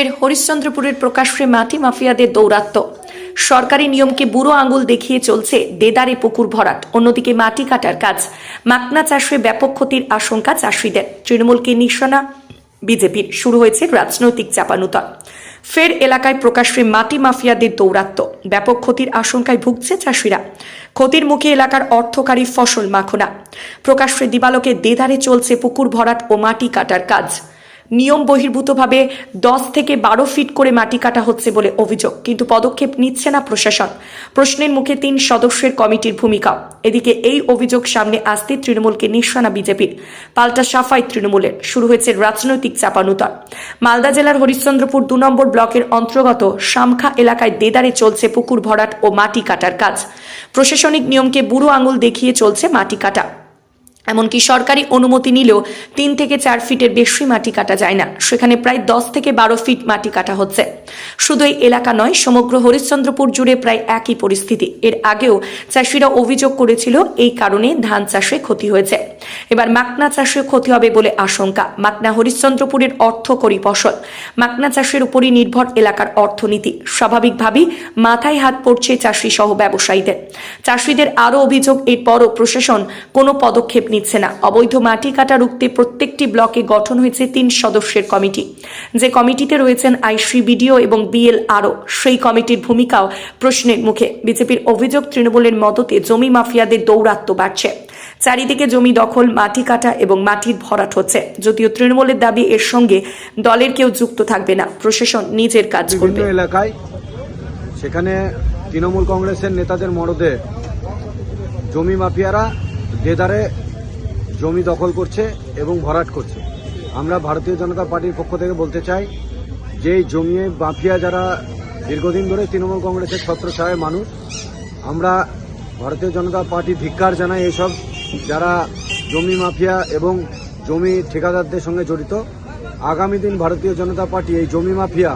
ফের হরিশ্চন্দ্রপুরের প্রকাশ্যে মাটি মাফিয়াদের দৌরাত্ম্য সরকারি নিয়মকে বুড়ো আঙুল দেখিয়ে চলছে দেদারে পুকুর ভরাট। অন্যদিকে মাটি কাটার কাজ। মাকনা চাষে ব্যাপক ক্ষতির আশঙ্কা চাষিদের। তৃণমূলকে নিশানা বিজেপির। শুরু হয়েছে রাজনৈতিক চাপানুতর ফের এলাকায় প্রকাশ্যে মাটি মাফিয়াদের দৌরাত্ম্য ব্যাপক ক্ষতির আশঙ্কায় ভুগছে চাষিরা। ক্ষতির মুখে এলাকার অর্থকারী ফসল মাখনা। প্রকাশ্যে দিবালোকে দেদারে চলছে পুকুর ভরাট ও মাটি কাটার কাজ। নিয়ম বহির্ভূতভাবে দশ থেকে বারো ফিট করে মাটি কাটা হচ্ছে বলে অভিযোগ, কিন্তু পদক্ষেপ নিচ্ছে না প্রশাসন। প্রশ্নের মুখে তিন সদস্যের কমিটির ভূমিকা এদিকে এই অভিযোগ সামনে আসতে তৃণমূলকে নিশানা বিজেপির। পাল্টা সাফাই তৃণমূলের। শুরু হয়েছে রাজনৈতিক চাপানুতর মালদা জেলার হরিশ্চন্দ্রপুর দু নম্বর ব্লকের অন্তর্গত শামখা এলাকায় দেদারে চলছে পুকুর ভরাট ও মাটি কাটার কাজ। প্রশাসনিক নিয়মকে বুড়ো আঙুল দেখিয়ে চলছে মাটি কাটা। এমনকি সরকারি অনুমতি নিলেও তিন থেকে চার ফিটের বেশি মাটি কাটা যায় না। সেখানে প্রায় দশ থেকে বারো ফিট মাটি কাটা হচ্ছে। শুধু এই এলাকা নয়, সমগ্র হরিশ্চন্দ্রপুর জুড়ে প্রায় একই পরিস্থিতি। এর আগেও চাষিরা অভিযোগ করেছিল এই কারণে ধান চাষে ক্ষতি হয়েছে। এবার মাকনা চাষে ক্ষতি হবে বলে আশঙ্কা। মাকনা হরিশ্চন্দ্রপুরের অর্থকরী ফসল। মাকনা চাষের উপরই নির্ভর এলাকার অর্থনীতি। স্বাভাবিকভাবেই মাথায় হাত পড়ছে চাষি সহ ব্যবসায়ীদের। চাষিদের আরও অভিযোগ, এরপরও প্রশাসন কোনো পদক্ষেপ নিচ্ছে না। অবৈধ মাটি কাটা রুখতে প্রত্যেকটি ব্লকে গঠন হয়েছে তিন সদস্যের কমিটি। যে কমিটিতে রয়েছেন আইসি বিডিও এবং বিএল আরও সেই কমিটির ভূমিকাও প্রশ্নের মুখে। বিজেপির অভিযোগ তৃণমূলের মদতে জমি মাফিয়াদের দৌরাত্ম্য বাড়ছে। চারিদিকে জমি দখল মাটি কাটা এবং মাটির ভরাট হচ্ছে। যদিও তৃণমূলের দাবি এর সঙ্গে দলের কেউ যুক্ত থাকবে না। প্রশাসন নিজের কাজ করবে। এলাকায় সেখানে তৃণমূল কংগ্রেসের নেতাদের মরদে জমি মাফিয়ারা দেদারে জমি দখল করছে এবং ভরাট করছে। আমরা ভারতীয় জনতা পার্টির পক্ষ থেকে বলতে চাই, যে এই জমি মাফিয়া যারা দীর্ঘদিন ধরে তৃণমূল কংগ্রেসের ছত্রছায়ের মানুষ, আমরা ভারতীয় জনতা পার্টি ধিক্কার জানাই এসব যারা জমি মাফিয়া এবং জমি ঠিকাদারদের সঙ্গে জড়িত। আগামী দিন ভারতীয় জনতা পার্টি এই জমি মাফিয়া,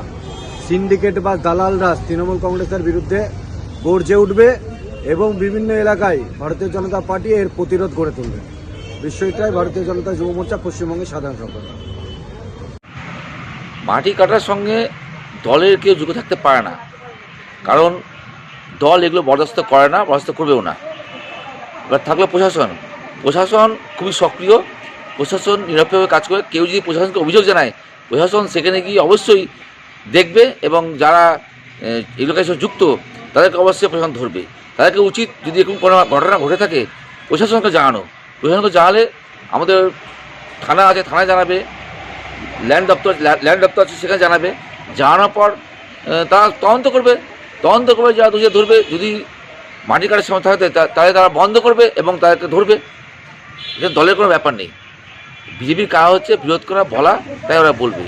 সিন্ডিকেট বা দালাল রাজ তৃণমূল কংগ্রেসের বিরুদ্ধে গর্জে উঠবে এবং বিভিন্ন এলাকায় ভারতীয় জনতা পার্টি এর প্রতিরোধ গড়ে তুলবে। বিশ্বইটাই ভারতীয় জনতা যুব মোর্চা পশ্চিমবঙ্গের সাধারণ সম্পাদক। মাটি কাটার সঙ্গে দলের কেউ যুক্ত থাকতে পারে না। কারণ দল এগুলো বরদাস্ত করে না, বরদাস্ত করবেও না। এবার থাকল প্রশাসন। প্রশাসন খুবই সক্রিয়। প্রশাসন নিরপেক্ষভাবে কাজ করে। কেউ যদি প্রশাসনকে অভিযোগ জানায়, প্রশাসন সেখানে গিয়ে অবশ্যই দেখবে এবং যারা এগুলোর যুক্ত, তাদেরকে অবশ্যই প্রশাসন ধরবে। তাদেরকে উচিত যদি এরকম কোনো ঘটনা ঘটে থাকে, প্রশাসনকে জানানো। প্রশাসনকে জানালে আমাদের থানা আছে, থানায় জানাবে ল্যান্ড দপ্তর ল্যান্ড দপ্তর আছে, সেখানে জানাবে। জানানোর পর তারা তদন্ত করবে। তদন্ত করবে যারা দোষী ধরবে, যদি মাটি কাটার সময় থাকে তাহলে তারা বন্ধ করবে এবং তাদেরকে ধরবে। এটা দলের কোনো ব্যাপার নেই। বিজেপির কাজ হচ্ছে বিরোধ করা বলা, তাই ওরা বলবে।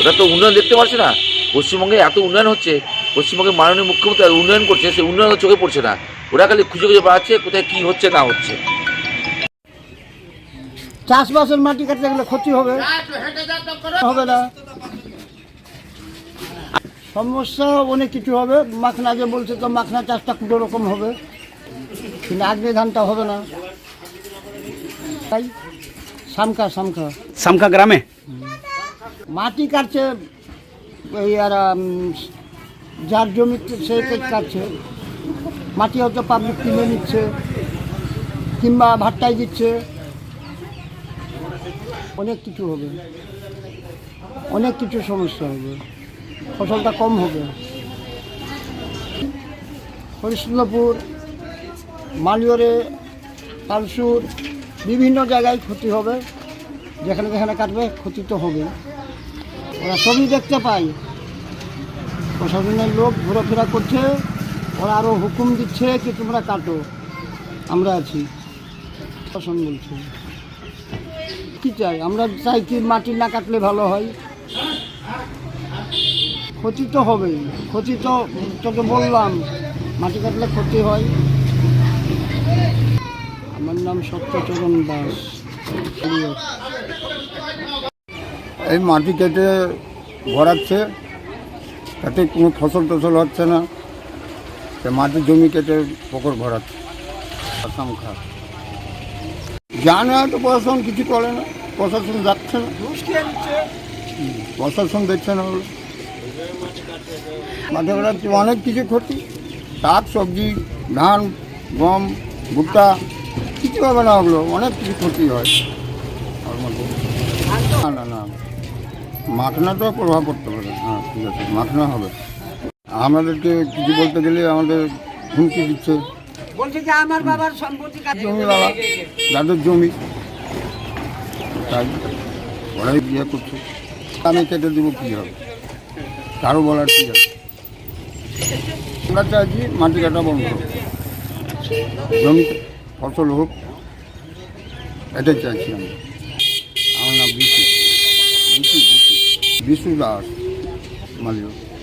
ওরা তো উন্নয়ন দেখতে পাচ্ছে না। পশ্চিমবঙ্গে এত উন্নয়ন হচ্ছে, পশ্চিমবঙ্গের মাননীয় মুখ্যমন্ত্রী উন্নয়ন করছে, সে উন্নয়ন চোখে পড়ছে না। ওরা খালি খুঁজে খুঁজে বেড়াচ্ছে, কোথায় কী হচ্ছে, না হচ্ছে। চাষবাসের মাটি কাটতে গেলে ক্ষতি হবে। হবে না। সমস্যা অনেক কিছু হবে। মাখনা যে বলছে তো মাখনা চাষটা কোনো রকম হবে। কিন্তু আগ্নে ধানটা হবে না। তাই সামকা সামকা। সামকা গ্রামে? মাটি কাটছে এই আর যার জমি সে কাটছে। মাটি হয়তো পাবলিক কিনে নিচ্ছে কিংবা ভাট্টায় দিচ্ছে। অনেক কিছু হবে। অনেক কিছু সমস্যা হবে। ফসলটা কম হবে। হরিশ্চন্দ্রপুর, মালিয়রে, তালসুর বিভিন্ন জায়গায় ক্ষতি হবে। যেখানে যেখানে কাটবে, ক্ষতি তো হবে। ওরা সবই দেখতে পাই প্রশাসনের লোক ঘোরাফেরা করছে। ওরা আরও হুকুম দিচ্ছে কি তোমরা কাটো। আমরা আছি। প্রশাসন বলছে। কি চাই? আমরা চাই কি মাটি না কাটলে ভালো হয়? ক্ষতি তো হবেই। ক্ষতি তো তোকে বললাম মাটি কাটলে ক্ষতি হয়। আমার নাম সত্যচরণ দাস। এই মাটি কেটে ভরাচ্ছে তাতে কোনো ফসল টসল হচ্ছে না। মাটির জমি কেটে পুকুর ভরাচ্ছে। আসাম খা জানে তো প্রশাসন কিছু করে না প্রশাসন যাচ্ছে না। প্রশাসন দেখছে না বলে। মাঠে বেড়াচ্ছে অনেক কিছু ক্ষতি। শাক সবজি ধান গম ভুট্টা কিছু হবে না ওগুলো অনেক কিছু ক্ষতি হয়। ওর মধ্যে না না না। মাখনা তো প্রভাব পড়তে পারে। হ্যাঁ ঠিক আছে মাখনা হবে। আমাদেরকে কিছু বলতে গেলে আমাদের হুমকি দিচ্ছে। আমার বাবার সম্পত্তি কাছে জমিওয়ালা যাদের জমি। তাই ওরাই বিয়ে করছে। আমি কেটে দেবো কী হবে? কারও বলার কি আছে? আমরা চাইছি মাটি কাটা বন্ধ জমিতে ফসল হোক। এটাই চাইছি আমি আমার নাম বিশু। বিশু বিশু। বিশু দাস, মালিক।